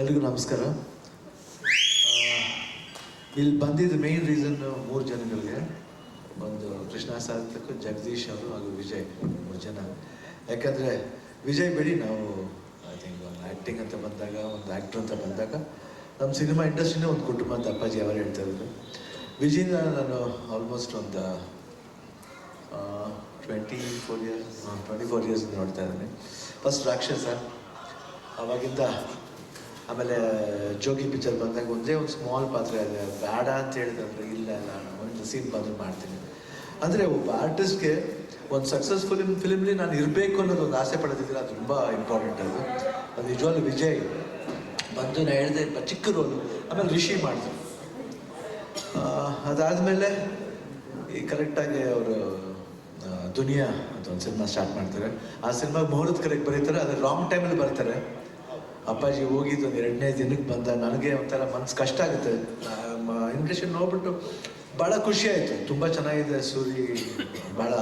ಎಲ್ರಿಗೂ ನಮಸ್ಕಾರ. ಇಲ್ಲಿ ಬಂದಿದ್ದ ಮೇನ್ ರೀಸನ್ ಮೂರು ಜನಗಳಿಗೆ, ಒಂದು ಕೃಷ್ಣ ಸಾರ್ಥಕ್, ಜಗದೀಶ್ ಅವರು ಹಾಗೂ ವಿಜಯ್ ಮೂರು ಜನ. ಯಾಕಂದರೆ ವಿಜಯ್ ಬಿಡಿ, ನಾವು ಐ ಥಿಂಕ್ ಒಂದು ಆ್ಯಕ್ಟಿಂಗ್ ಅಂತ ಬಂದಾಗ, ಒಂದು ಆ್ಯಕ್ಟ್ರ್ ಅಂತ ಬಂದಾಗ, ನಮ್ಮ ಸಿನಿಮಾ ಇಂಡಸ್ಟ್ರಿನೇ ಒಂದು ಕುಟುಂಬ ಅಂತ ಅಪ್ಪಾಜಿ ಅವರು ಹೇಳ್ತಾ ಇದ್ರು. ವಿಜಯ್ನ ನಾನು ಆಲ್ಮೋಸ್ಟ್ ಒಂದು twenty four years twenty four years ನೋಡ್ತಾ ಇದ್ದೀನಿ. ಫಸ್ಟ್ ರಾಕ್ಷಸ. ಅವಾಗಿಂದ ಆಮೇಲೆ ಜೋಗಿ ಪಿಕ್ಚರ್ ಬಂದಾಗ ಒಂದೇ ಒಂದು ಸ್ಮಾಲ್ ಪಾತ್ರ ಇದೆ ಬೇಡ ಅಂತ ಹೇಳಿದ್ರೆ ಇಲ್ಲ ನಾನು ಒಂದು ಸೀನ್ ಬಂದು ಮಾಡ್ತೀನಿ. ಅಂದರೆ ಒಬ್ಬ ಆರ್ಟಿಸ್ಟ್ಗೆ ಒಂದು ಸಕ್ಸಸ್ಫುಲ್ ಫಿಲ್ಮ್ ಫಿಲ್ಮ್ಲಿ ನಾನು ಇರಬೇಕು ಅನ್ನೋದು ಒಂದು ಆಸೆ ಪಡೋದಿದ್ರೆ ಅದು ತುಂಬ ಇಂಪಾರ್ಟೆಂಟ್ ಅದು. ಅದು ನಿಜವಾಗ್ಲೂ ವಿಜಯ್. ಬಂದು ನಾನು ಹೇಳಿದೆ ಚಿಕ್ಕ ರೋಲು ಆಮೇಲೆ ರಿಷಿ ಮಾಡಿದ್ರು ಅದಾದಮೇಲೆ ಈ ಕರೆಕ್ಟಾಗಿ ಅವರು ದುನಿಯಾ ಅಂತ ಒಂದು ಸಿನಿಮಾ ಸ್ಟಾರ್ಟ್ ಮಾಡ್ತಾರೆ. ಆ ಸಿನಿಮಾ ಮುಹೂರ್ತ ಕರೆಕ್ಟ್ ಬರೀತಾರೆ, ಅದು ರಾಂಗ್ ಟೈಮಲ್ಲಿ ಬರ್ತಾರೆ. ಅಪ್ಪಾಜಿ ಹೋಗಿದ್ದು ಒಂದು ಎರಡನೇ ದಿನಕ್ಕೆ ಬಂದ. ನನಗೆ ಒಂಥರ ಮನ್ಸು ಕಷ್ಟ ಆಗುತ್ತೆ. ಇನ್ವಿಟೇಷನ್ ನೋಡ್ಬಿಟ್ಟು ಭಾಳ ಖುಷಿ ಆಯಿತು. ತುಂಬ ಚೆನ್ನಾಗಿದೆ ಸೂರಿ ಭಾಳ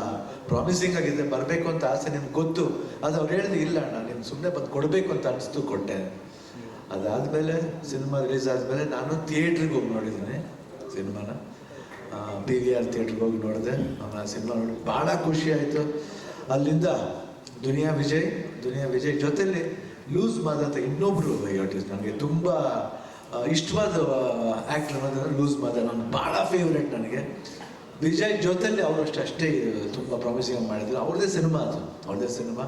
ಪ್ರಾಮಿಸಿಂಗ್ ಆಗಿದೆ. ಬರಬೇಕು ಅಂತ ಆಸೆ ನಿಮ್ಗೆ ಗೊತ್ತು. ಅದು ಅವ್ರು ಹೇಳಿದ್ರು ಇಲ್ಲ ಅಣ್ಣ ನಿಮ್ಗೆ ಸುಮ್ಮನೆ ಬಂದು ಕೊಡಬೇಕು ಅಂತ ಅನಿಸ್ತು ಕೊಟ್ಟೆ. ಅದಾದಮೇಲೆ ಸಿನಿಮಾ ರಿಲೀಸ್ ಆದಮೇಲೆ ನಾನು ಥಿಯೇಟ್ರಿಗೆ ಹೋಗಿ ನೋಡಿದ್ದೀನಿ ಸಿನಿಮಾನ. ಪಿ ವಿ ಆರ್ ಥಿಯೇಟ್ರಿಗೆ ಹೋಗಿ ನೋಡಿದೆ. ಆ ಸಿನಿಮಾ ನೋಡಿ ಭಾಳ ಖುಷಿ ಆಯಿತು. ಅಲ್ಲಿಂದ ದುನಿಯಾ ವಿಜಯ್ ದುನಿಯಾ ವಿಜಯ್ ಜೊತೆಲಿ ಲೂಸ್ ಮಾದ ಅಂತ ಇನ್ನೊಬ್ರು ಆರ್ಟಿಸ್ಟ್ ನನಗೆ ತುಂಬ ಇಷ್ಟವಾದ ಆ್ಯಕ್ಟರ್ ಅನ್ನೋದಂದ್ರೆ ಲೂಸ್ ಮಾದ ನಾನು ಭಾಳ ಫೇವ್ರೆಟ್ ನನಗೆ. ವಿಜಯ್ ಜೊತೆಲಿ ಅವರಷ್ಟು ಅಷ್ಟೇ ತುಂಬ ಪ್ರಾಮಿಸಿಂಗ್ ಮಾಡಿದ್ರು. ಅವ್ರದ್ದೇ ಸಿನಿಮಾ ಅದು ಅವ್ರದೇ ಸಿನಿಮಾ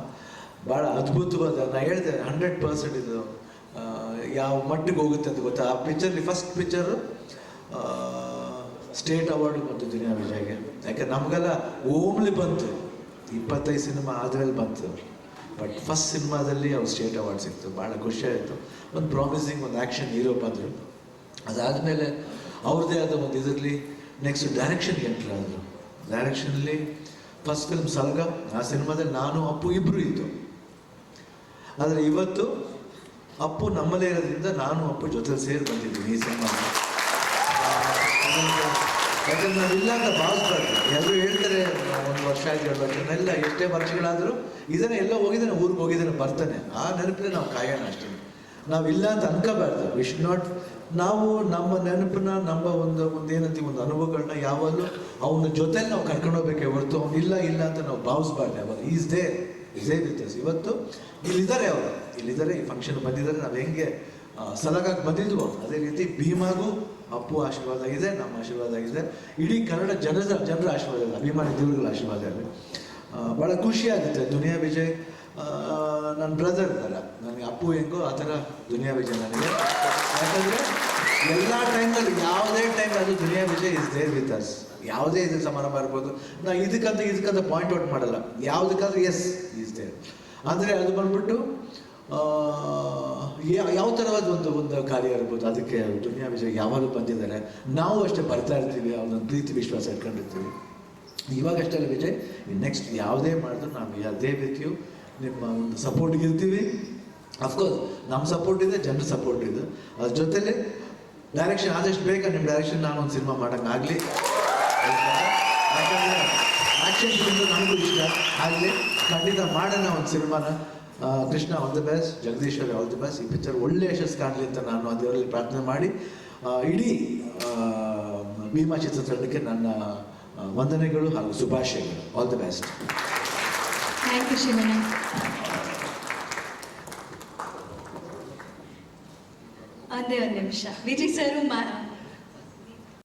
ಭಾಳ ಅದ್ಭುತವಾದ ನಾನು ಹೇಳಿದೆ ಹಂಡ್ರೆಡ್ ಪರ್ಸೆಂಟ್ ಇದು ಯಾವ ಮಟ್ಟಿಗೆ ಹೋಗುತ್ತೆ ಅಂತ ಗೊತ್ತಾ? ಆ ಪಿಕ್ಚರ್ಲಿ ಫಸ್ಟ್ ಪಿಕ್ಚರು ಸ್ಟೇಟ್ ಅವಾರ್ಡ್ ಬಂತು ದುನಿಯಾ ವಿಜಯ್ಗೆ. ಯಾಕೆ, ನಮಗೆಲ್ಲ ಓಮ್ಲಿ ಬಂತು. ಇಪ್ಪತ್ತೈದು ಸಿನಿಮಾ ಆದ್ರಲ್ಲಿ ಬಂತು. ಬಟ್ ಫಸ್ಟ್ ಸಿನಿಮಾದಲ್ಲಿ ಅವ್ರು ಸ್ಟೇಟ್ ಅವಾರ್ಡ್ ಸಿಕ್ತು ಭಾಳ ಖುಷಿ ಆಯಿತು. ಒಂದು ಪ್ರಾಮಿಸಿಂಗ್ ಒಂದು ಆ್ಯಕ್ಷನ್ ಹೀರೋ ಬಂದರು. ಅದಾದಮೇಲೆ ಅವ್ರದ್ದೇ ಆದ ಒಂದು ಇದರಲ್ಲಿ ನೆಕ್ಸ್ಟ್ ಡೈರೆಕ್ಷನ್ಗೆ ಎಂಟ್ರ್ ಆದರು. ಡೈರೆಕ್ಷನಲ್ಲಿ ಫಸ್ಟ್ ಫಿಲ್ಮ್ ಸಲ್ಗ ಆ ಸಿನಿಮಾದಲ್ಲಿ ನಾನು, ಅಪ್ಪು ಇಬ್ಬರು ಇತ್ತು ಆದರೆ ಇವತ್ತು ಅಪ್ಪು ನಮ್ಮಲ್ಲೇ ಇರೋದ್ರಿಂದ ನಾನು, ಅಪ್ಪು ಜೊತೆ ಸೇರಿ ಬಂದಿದ್ದೀನಿ ಈ ಸಿನಿಮಾ ಯಾಕಂದ್ರೆ ಇಲ್ಲ ಅಂತ ಭಾವಿಸ್ಬಾರ್ದು ಎಲ್ಲರೂ ಹೇಳ್ತಾರೆ, ಒಂದು ವರ್ಷ ಆಯ್ತು ಎರಡು ವರ್ಷ ಎಲ್ಲ ಎಷ್ಟೇ ವರ್ಷಗಳಾದರೂ ಇದನ್ನ ಎಲ್ಲ ಹೋಗಿದ್ದಾನೆ, ಊರಿಗೆ ಹೋಗಿದ್ದಾನೆ, ಬರ್ತಾನೆ. ಆ ನೆನಪಿನ ನಾವು ಕಾಯೋಣ ಅಷ್ಟೇ. ನಾವಿಲ್ಲ ಅಂತ ಅನ್ಕೋಬಾರ್ದು. ವಿಶ್ ನಾಟ್ ನಾವು ನಮ್ಮ ನೆನಪನ್ನ, ನಮ್ಮ ಒಂದು ಒಂದೇನಂತೀವಿ ಒಂದು ಅನುಭವಗಳನ್ನ ಯಾವಾಗಲೂ ಅವನ ಜೊತೆ ನಾವು ಕರ್ಕೊಂಡು ಹೋಗ್ಬೇಕೆ ಹೊರತು, ಅವ್ನು ಇಲ್ಲ ಇಲ್ಲ ಅಂತ ನಾವು ಭಾವಿಸ್ಬಾರ್ದು. ಯಾವಾಗ ಈಸ್ ದೇ ಇಸ್ us. ಇವತ್ತು ಇಲ್ಲಿದ್ದಾರೆ ಅವರು. ಇಲ್ಲಿದ್ದಾರೆ, ಈ ಫಂಕ್ಷನ್ ಬಂದಿದ್ದಾರೆ. ನಾವು ಹೆಂಗೆ ಸಲಗಾಗಿ ಬಂದಿದ್ವು. ಅದೇ ರೀತಿ ಭೀಮಾಗೂ ಅಪ್ಪು ಆಶೀರ್ವಾದ ಇದೆ, ನಮ್ಮ ಆಶೀರ್ವಾದ ಇದೆ. ಇಡೀ ಕನ್ನಡ ಜನರ ಜನರ ಆಶೀರ್ವಾದ ಇಲ್ಲ. ಅಭಿಮಾನಿ ದೇವರುಗಳ ಆಶೀರ್ವಾದ ಇದೆ. ಭಾಳ ಖುಷಿ ಆಗುತ್ತೆ ದುನಿಯಾ ವಿಜಯ್. ನನ್ನ ಬ್ರದರ್ ಇದ್ದಾರೆ ನನಗೆ ಅಪ್ಪು ಹೆಂಗೋ ಆ ಥರ ದುನಿಯಾ ವಿಜಯ್ ನನಗೆ. ಯಾಕಂದರೆ ಎಲ್ಲ ಟೈಮಲ್ಲಿ ಯಾವುದೇ ಟೈಮ್ ಅದು Duniya Vijay is there with us ಯಾವುದೇ ಇದು ಸಮಾರಂಭ ಇರ್ಬೋದು. ನಾ ಇದಕ್ಕಂತ ಇದಕ್ಕಂತ ಪಾಯಿಂಟ್ ಔಟ್ ಮಾಡಲ್ಲ. ಯಾವುದಕ್ಕಾದ್ರೂ ಎಸ್ ಈಸ್ ದೇರ್ ಅಂದರೆ ಅದು ಬಂದ್ಬಿಟ್ಟು ಯಾವ ಥರವಾದ ಒಂದು ಒಂದು ಕಾರ್ಯ ಇರ್ಬೋದು? ಅದಕ್ಕೆ ದುನಿಯಾ ವಿಜಯ್ ಯಾವಾಗಲೂ ಬಂದಿದ್ದಾರೆ. ನಾವು ಅಷ್ಟೇ ಬರ್ತಾ ಇರ್ತೀವಿ ಅವ್ರನ್ನ ಪ್ರೀತಿ, ವಿಶ್ವಾಸ ಇಟ್ಕೊಂಡಿರ್ತೀವಿ. ಇವಾಗಷ್ಟೇ ಅಲ್ಲ ವಿಜಯ್ ನೆಕ್ಸ್ಟ್ ಯಾವುದೇ ಮಾಡಿದ್ರು ನಾವು ಯಾವುದೇ ರೀತಿಯು ನಿಮ್ಮ ಒಂದು ಸಪೋರ್ಟ್ಗೆ ಇರ್ತೀವಿ. ಅಫ್ಕೋರ್ಸ್ ನಮ್ಮ ಸಪೋರ್ಟ್ ಇದೆ, ಜನರ ಸಪೋರ್ಟ್ ಇದೆ. ಅದ್ರ ಜೊತೆಲಿ ಡೈರೆಕ್ಷನ್ ಆದಷ್ಟು ಬೇಗ ನಿಮ್ಮ ಡೈರೆಕ್ಷನ್ ನಾನು ಒಂದು ಸಿನಿಮಾ ಮಾಡೋಕ್ಕಾಗಲಿ ಆ್ಯಕ್ಷನ್ ಫಿಲ್ಮ್ ನನಗೂ ಇಷ್ಟ. ಆಗಲಿ, ಖಂಡಿತ ಮಾಡೋಣ ಒಂದು ಸಿನಿಮಾನ Krishna all the best Jagadishwari all the best ಈ ಪಿಕ್ಚರ್ ಒಳ್ಳೆ ಯಶಸ್ಸು ಕಾಣಲಿ ಅಂತ ನಾನು ಅದರಲ್ಲಿ ಪ್ರಾರ್ಥನೆ ಮಾಡಿ. ಇಡೀ ಭೀಮಾ ಚಿತ್ರತಂಡಕ್ಕೆ ನನ್ನ ವಂದನೆಗಳು ಹಾಗೂ ಶುಭಾಶಯಗಳು. ಆಲ್ ದಿ ಬೆಸ್ಟ್ ಒಂದೇ ಒಂದು ನಿಮಿಷ. ವಿಜಯ್ ಸರ್